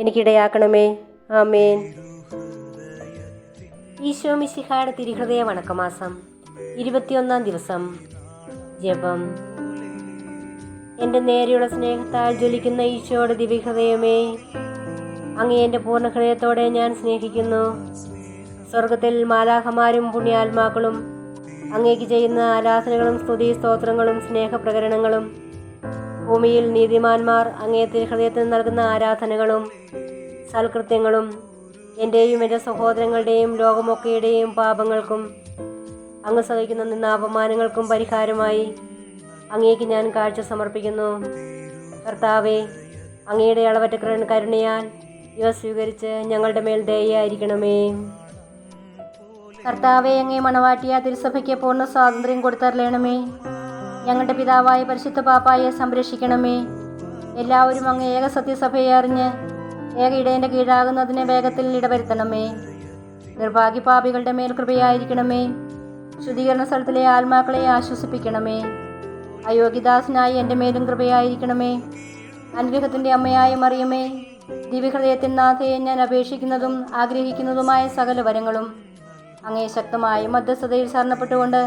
എനിക്കിടയാക്കണമേ. ആമേൻ. ഈശോ മിശിഹായുടെ തിരുഹൃദയ വണക്കമാസം ഇരുപത്തിയൊന്നാം ദിവസം. ജപം. എന്റെ നേരെയുള്ള സ്നേഹത്താൽ ജ്വലിക്കുന്ന ഈശോയുടെ ദിവ്യഹൃദയമേ അങ്ങേ എന്റെ പൂർണ ഹൃദയത്തോടെ ഞാൻ സ്നേഹിക്കുന്നു. സ്വർഗത്തിൽ മാലാഹമാരും പുണ്യാത്മാക്കളും അങ്ങേക്ക് ചെയ്യുന്ന ആരാധനകളും സ്തുതി സ്തോത്രങ്ങളും സ്നേഹപ്രകരണങ്ങളും ഭൂമിയിൽ നീതിമാന്മാർ അങ്ങേ തിരുഹൃദയത്തിന് നൽകുന്ന ആരാധനകളും സൽകൃത്യങ്ങളും എന്റെയും എന്റെ സഹോദരങ്ങളുടെയും ലോകമൊക്കെയുടെയും പാപങ്ങൾക്കും അങ്ങ് സഹിക്കുന്ന നിന്ന അപമാനങ്ങൾക്കും പരിഹാരമായി അങ്ങേക്ക് ഞാൻ കാഴ്ച സമർപ്പിക്കുന്നു. കർത്താവെ അങ്ങയുടെ അളവറ്റ കരുണയാൽ ഇവ സ്വീകരിച്ച് ഞങ്ങളുടെ മേൽ ദയായിരിക്കണമേ കർത്താവെ അങ്ങേ മണവാട്ടിയ തിരുസഭയ്ക്ക് പൂർണ സ്വാതന്ത്ര്യം കൊടുത്തരളയണമേ ഞങ്ങളുടെ പിതാവായ പരിശുദ്ധ പാപ്പായെ സംരക്ഷിക്കണമേ. എല്ലാവരും അങ്ങ് ഏക സത്യസഭയെ അറിഞ്ഞ് ഏക ഇടയന്റെ കീഴാകുന്നതിന് വേഗത്തിൽ ഇടവരുത്തണമേ. നിർഭാഗ്യപാപികളുടെ മേൽ കൃപയായിരിക്കണമേ. ശുദ്ധീകരണ സ്ഥലത്തിലെ ആത്മാക്കളെ ആശ്വസിപ്പിക്കണമേ. അയോഗ്യദാസനായി എന്റെ മേലും കൃപയായിരിക്കണമേ. അനുഗ്രഹത്തിന്റെ അമ്മയായ മറിയമേ ദിവ്യഹൃദയത്തിൻ നാഥയെ ഞാൻ അപേക്ഷിക്കുന്നതും ആഗ്രഹിക്കുന്നതുമായ സകല വരങ്ങളും അങ്ങേ ശക്തമായ മധ്യസ്ഥതയിൽ ശരണപ്പെട്ടുകൊണ്ട്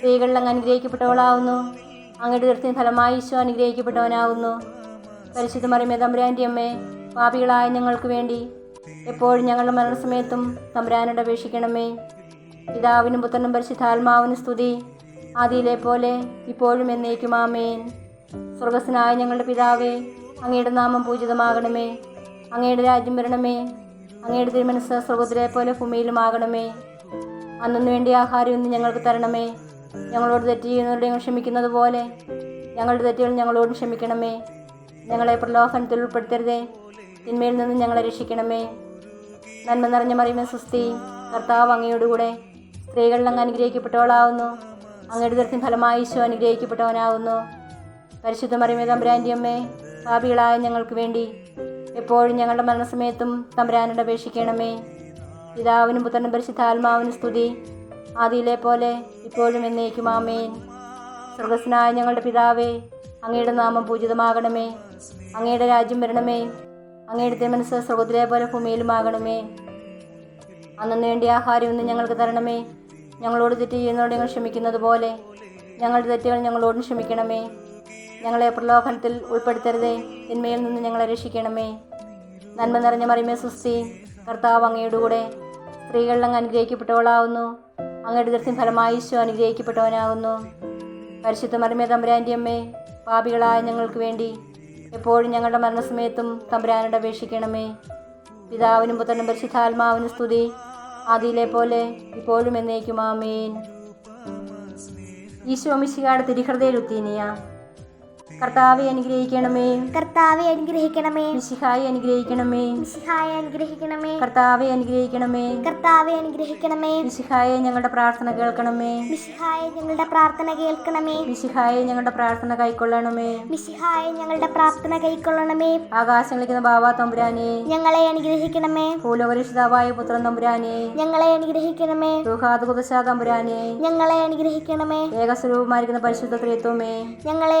സ്ത്രീകളിൽ അങ്ങ് അനുഗ്രഹിക്കപ്പെട്ടവളാവുന്നു. അങ്ങയുടെ തീർത്തിന് ഫലമായി ഈശോ അനുഗ്രഹിക്കപ്പെട്ടവനാവുന്നു. പരിശുദ്ധ മറിയമേ തമ്പുരാന്റെ അമ്മേ പാപികളായ ഞങ്ങൾക്ക് വേണ്ടി എപ്പോഴും ഞങ്ങളുടെ മരണസമയത്തും തമ്പുരാനോട് അപേക്ഷിക്കണമേ. പിതാവിനും പുത്രനും പരിശുദ്ധാത്മാവിനും സ്തുതി. ആദിയിലെ പോലെ ഇപ്പോഴും എന്നേക്കും ആമേൻ. സ്വർഗസ്സനായ ഞങ്ങളുടെ പിതാവേ അങ്ങയുടെ നാമം പൂജിതമാകണമേ. അങ്ങയുടെ രാജ്യം വരണമേ. അങ്ങയുടെ തിരുമനസ് സ്വർഗത്തിലെ പോലെ ഭൂമിയിലുമാകണമേ. അന്നു വേണ്ടി ആഹാരം ഇന്ന് ഞങ്ങൾക്ക് തരണമേ. ഞങ്ങളോട് തെറ്റ് ചെയ്യുന്നവരുടെ ഞങ്ങൾ ക്ഷമിക്കുന്നത് പോലെ. ഞങ്ങളുടെ തെറ്റുകൾ ഞങ്ങളോടും ക്ഷമിക്കണമേ. ഞങ്ങളെ പ്രലോഭനത്തിൽ ഉൾപ്പെടുത്തരുതേ. തിന്മയിൽ നിന്ന് ഞങ്ങളെ രക്ഷിക്കണമേ. നന്മ നിറഞ്ഞ മറിയുന്ന സുസ്ഥി. കർത്താവ് അങ്ങയോടുകൂടെ സ്ത്രീകളിൽ അങ്ങ് അനുഗ്രഹിക്കപ്പെട്ടവളാവുന്നു. അങ്ങയുടെ ദർശനം ഫലമായി ഈശോ അനുഗ്രഹിക്കപ്പെട്ടവനാവുന്നു. പരിശുദ്ധ മറിയമേ തമ്പുരാന്റെ അമ്മേ പാപികളായ ഞങ്ങൾക്ക് വേണ്ടി എപ്പോഴും ഞങ്ങളുടെ മരണസമയത്തും തമ്പുരാനോട് അപേക്ഷിക്കണമേ. പിതാവിനും പുത്രനും പരിശുദ്ധാത്മാവിനും സ്തുതി. ആദിയിലെ പോലെ ഇപ്പോഴും എന്നേക്കും ആമേൻ. സർവസ്നായ ഞങ്ങളുടെ പിതാവേ അങ്ങയുടെ നാമം പൂജിതമാകണമേ. അങ്ങയുടെ രാജ്യം വരണമേ. അങ്ങയുടെ തിരുമനസ് സ്വർഗത്തിലെ പോലെ ഭൂമിയിലുമാകണമേ. അന്നു വേണ്ടി ആഹാരം ഇന്ന് ഞങ്ങൾക്ക് തരണമേ. ഞങ്ങളോട് തെറ്റ് ചെയ്യുന്നതോട് ഞങ്ങൾ ക്ഷമിക്കുന്നത് പോലെ ഞങ്ങളുടെ തെറ്റുകൾ ഞങ്ങളോടും ക്ഷമിക്കണമേ. ഞങ്ങളെ പ്രലോഭനത്തിൽ ഉൾപ്പെടുത്തരുതേ. തിന്മയിൽ നിന്ന് ഞങ്ങളെ രക്ഷിക്കണമേ. നന്മ നിറഞ്ഞ മറിമേ സുസ്തി കർത്താവ് അങ്ങയുടെ കൂടെ സ്ത്രീകളിൽ അങ്ങ് അനുഗ്രഹിക്കപ്പെട്ടവളാവുന്നു. അങ്ങയുടെ ദൃത്യം ഫലമായി ഈശോ അനുഗ്രഹിക്കപ്പെട്ടവനാകുന്നു. പരിശുദ്ധ മറിമേ തമ്പുരാന്റെ അമ്മേ പാപികളായ ഞങ്ങൾക്ക് വേണ്ടി എപ്പോഴും ഞങ്ങളുടെ മരണസമയത്തും തമ്പുരാനോട് അപേക്ഷിക്കണമേ. പിതാവിനും പുത്രനും പരിശുദ്ധാത്മാവിനും സ്തുതി. ആദിയിലെ പോലെ ഇപ്പോഴും എന്നേക്കും ആമേൻ ഈശോ മിശികാട് തിരിഹൃദയ ലുത്തീനിയ കർത്താവെ അനുഗ്രഹിക്കണമേ. കർത്താവെ അനുഗ്രഹിക്കണമേ. മിശിഹായി അനുഗ്രഹിക്കണമേ. മിശിഹായി അനുഗ്രഹിക്കണമേ. കർത്താവെ അനുഗ്രഹിക്കണമേ. കർത്താവെ അനുഗ്രഹിക്കണമേ. മിശിഹായെ ഞങ്ങളുടെ പ്രാർത്ഥന കേൾക്കണമേ. മിശിഹായെ ഞങ്ങളുടെ പ്രാർത്ഥന കേൾക്കണമേ. മിശിഹായെ ഞങ്ങളുടെ പ്രാർത്ഥന കൈക്കൊള്ളണമേ. മിശിഹായെ ഞങ്ങളുടെ പ്രാർത്ഥന കൈക്കൊള്ളണമേ. ആകാശങ്ങളിക്കുന്ന ബാബ തമ്പുരാനെ. ഞങ്ങളെ അനുഗ്രഹിക്കണമേ. ഭൂലോകരക്ഷിതാവായ പുത്രൻ തമ്പുരാനെ. ഞങ്ങളെ അനുഗ്രഹിക്കണമേ. റുഹാദ് കുദശ തമ്പുരാനെ. ഞങ്ങളെ അനുഗ്രഹിക്കണമേ. ഏകസ്വരൂപമായിരിക്കുന്ന പരിശുദ്ധ പ്രിയത്വമേ ഞങ്ങളെ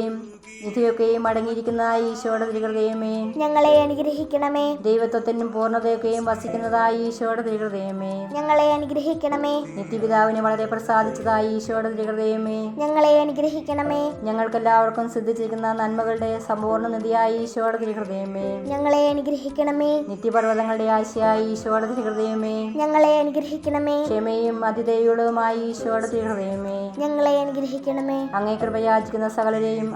Всем നിധിയൊക്കെയും അടങ്ങിയിരിക്കുന്നതായി ഈശോയുടെ തിരുഹൃദയമേ. ഞങ്ങളെ അനുഗ്രഹിക്കണമേ. ദൈവത്വത്തിനും പൂർണതയൊക്കെയും വസിക്കുന്നതായി ഈശോയുടെ തിരുഹൃദയമേ. ഞങ്ങളെ അനുഗ്രഹിക്കണമേ. നിത്യപിതാവിനെ വളരെ പ്രസാദിച്ചതായി ഈശോയുടെ തിരുഹൃദയമേ. ഞങ്ങളെ അനുഗ്രഹിക്കണമേ. ഞങ്ങൾക്കെല്ലാവർക്കും സിദ്ധിച്ചിരിക്കുന്ന നന്മകളുടെ സമ്പൂർണ നിധിയായി ഈശോയുടെ തിരുഹൃദയമേ. ഞങ്ങളെ അനുഗ്രഹിക്കണമേ. നിത്യപർവതങ്ങളുടെ ആശയായി ഈശോയുടെ തിരുഹൃദയമേ. ഞങ്ങളെ അനുഗ്രഹിക്കണമേ. ക്ഷമയും അതിദയുള്ളതുമായ ഈശോയുടെ തിരുഹൃദയമേ. ഞങ്ങളെ അനുഗ്രഹിക്കണമേ. അങ്ങേ കൃപയാചിക്കുന്ന സകലരെയും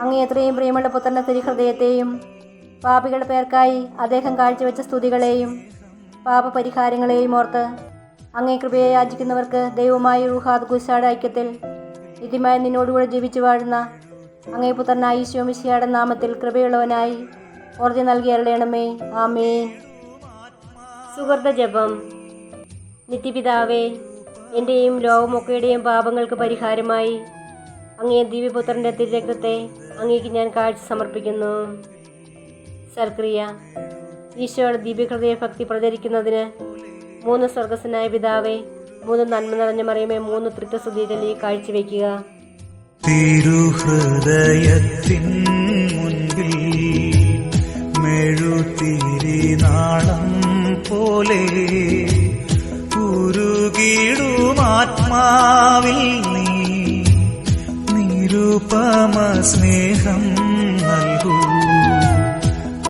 അങ്ങേ എത്രയും പ്രിയമുള്ള പുത്രന്റെ തിരുഹൃദയത്തെയും പാപികളുടെ പേർക്കായി അദ്ദേഹം കാഴ്ചവെച്ച സ്തുതികളെയും പാപപരിഹാരങ്ങളെയും ഓർത്ത് അങ്ങേ കൃപയെ യാചിക്കുന്നവർക്ക് ദൈവമായി റുഹാദ് ഗുസാഡ് ഐക്യത്തിൽ നിത്യമായി നിന്നോടുകൂടെ ജീവിച്ചു വാഴുന്ന അങ്ങേ പുത്രനായി ഈശോമിശിയുടെ നാമത്തിൽ കൃപയുള്ളവനായി ഓർജി നൽകി അരളയണമേ ആമേ സുഹൃത ജപം. നിത്യപിതാവേ എന്റെയും ലോകമൊക്കെയുടെയും പാപങ്ങൾക്ക് പരിഹാരമായി അങ്ങേ ദിവ്യപുത്രന്റെ തിരുരക്തത്തെ അങ്ങേക്ക് ഞാൻ കാഴ്ച സമർപ്പിക്കുന്നു. സർക്രിയ ഈശോയുടെ ദിവ്യഹൃദയ ഭക്തി പ്രചരിക്കുന്നതിന് മൂന്ന് സ്വർഗസ്വനായ പിതാവേ മൂന്ന് നന്മ നിറഞ്ഞ മറിയമേ മൂന്ന് തൃത്വസുദ്ധീതലി കാഴ്ചവെക്കുക തിരുഹൃദയത്തിൻ സ്നേഹം